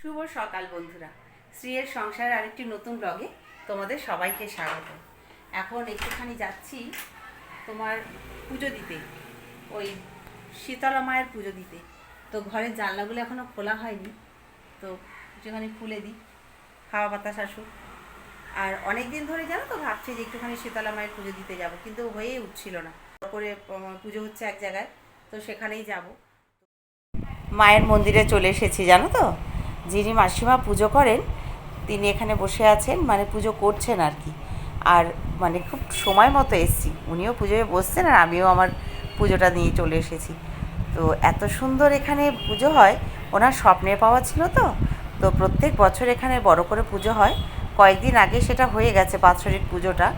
শুভ সকাল বন্ধুরা। শ্রীয়ের সংসার আরেকটি নতুন ব্লগে তোমাদের সবাইকে স্বাগত। এখন একটুখানি যাচ্ছি তোমার পুজো দিতে, ওই শীতলা মায়ের পুজো দিতে। তো ঘরের জানলাগুলো এখনও খোলা হয়নি, তো একটুখানি খুলে দিই খাওয়া বাতাস আসুক। আর অনেক দিন ধরে জানো তো ভাবছি যে একটুখানি শীতলা মায়ের পুজো দিতে যাব, কিন্তু হয়ে উঠছিল না। করে পুজো হচ্ছে এক জায়গায়, তো সেখানেই যাব। মায়ের মন্দিরে চলে এসেছি, জানো তো? যিনি মাসিমা পুজো করেন, তিনি এখানে বসে আছেন মানে পুজো করছেন আর কি। আর মানে খুব সময় মতো এসছি। উনিও পুজোয় বসছেন আর আমিও আমার পুজোটা নিয়ে চলে এসেছি। তো এত সুন্দর এখানে পুজো হয়। ওনার স্বপ্নে পাওয়া ছিল তো। তো প্রত্যেক বছর এখানে বড় করে পুজো হয়। কয়েকদিন আগে সেটা হয়ে গেছে বাৎসরিক পুজোটা।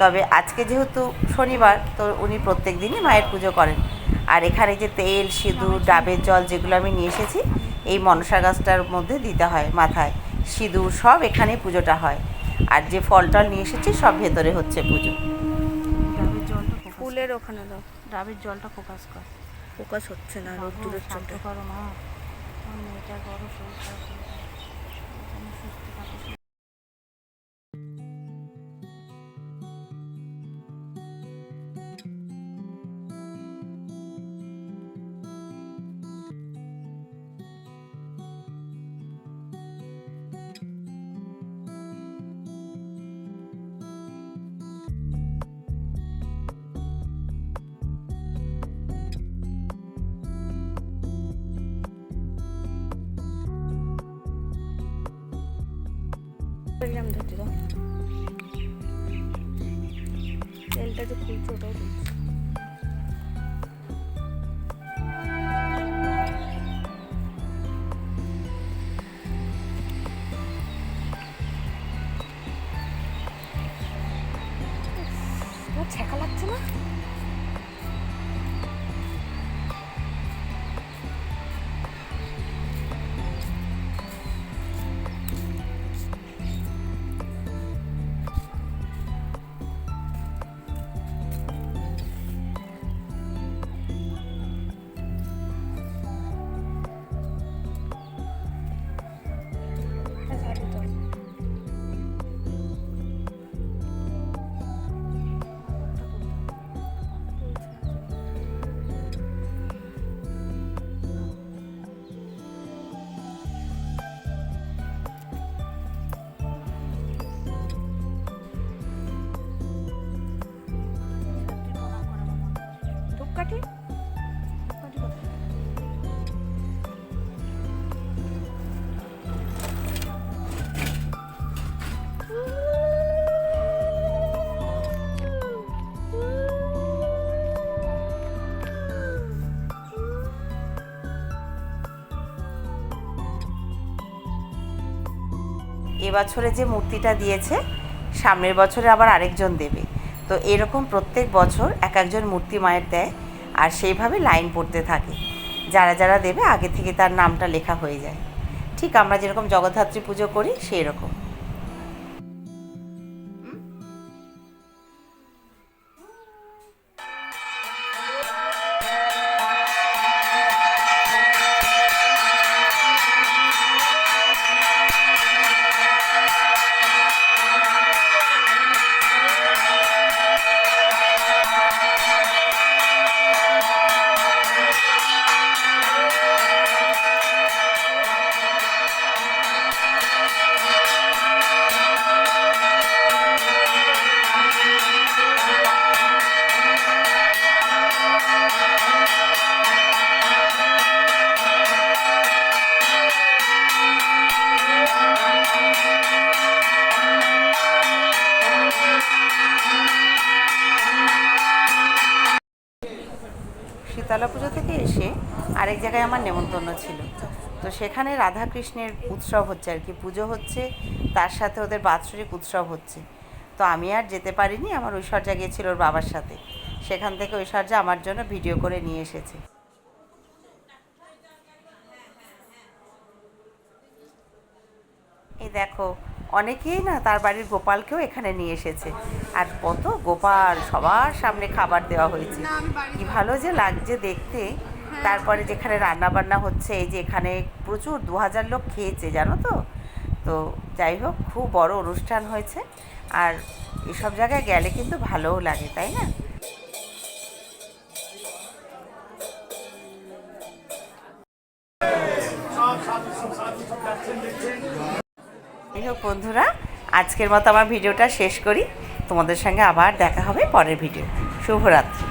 তবে আজকে যেহেতু শনিবার, তো উনি প্রত্যেক দিনই মায়ের পুজো করেন। আর এখানে যে তেল, সিঁদুর, ডাবের জল যেগুলো আমি নিয়ে এসেছি এই মনসা গাছটার মধ্যে দিতে হয় মাথায়। সিঁদুর সব এখানে পুজোটা হয়। আর যে ফল টল নিয়ে এসেছি সব ভেতরে হচ্ছে পুজো। ডাবের জলটা ফুলের ওখানে দাও। ডাবের জলটা ফোকাস কর। ফোকাস হচ্ছে না রোদ্দুরের শান্ত করো মা। এটা শরীর গ্রাম ধরতে দাও তেলটা যে খুলছে ওটাও তুলছে তোমার ছ্যাঁকা লাগছে না হ্যাঁ, এবছরে যে মূর্তিটা দিয়েছে, সামনের বছরে আবার আরেকজন দেবে। তো এরকম প্রত্যেক বছর এক একজন মূর্তি মায়ের দেয় আর সেইভাবে লাইন পড়তে থাকে। যারা যারা দেবে, আগে থেকে তার নামটা লেখা হয়ে যায়। ঠিক আমরা যেরকম জগদ্ধাত্রী পুজো করি সেই রকম শীতলা পুজো থেকে এসে আরেক জায়গায় আমার নেমন্তন্ন ছিল। তো সেখানে রাধা কৃষ্ণের উৎসব হচ্ছে আর কি, পুজো হচ্ছে, তার সাথে ওদের বাৎসরিক উৎসব হচ্ছে। তো আমি আর যেতে পারিনি, আমার ঐশ্বর্যা গিয়েছিল ওর বাবার সাথে। সেখান থেকে ঐশ্বর্যা আমার জন্য ভিডিও করে নিয়ে এসেছে। এই দেখো অনেকেই না তার বাড়ির গোপালকেও এখানে নিয়ে এসেছে। আর কত গোপাল সবার সামনে খাবার দেওয়া হয়েছে। কি ভালো যে লাগছে দেখতে। তারপরে যেখানে রান্না বান্না হচ্ছে এই যে এখানে প্রচুর দু হাজার লোক খেয়েছে জানো তো? তো যাই হোক খুব বড় অনুষ্ঠান হয়েছে। আর এসব জায়গায় গেলে কিন্তু ভালোও লাগে তাই না? হোক বন্ধুরা, আজকের মতো আমার ভিডিওটা শেষ করি। তোমাদের সঙ্গে আবার দেখা হবে পরের ভিডিও। শুভরাত্রি।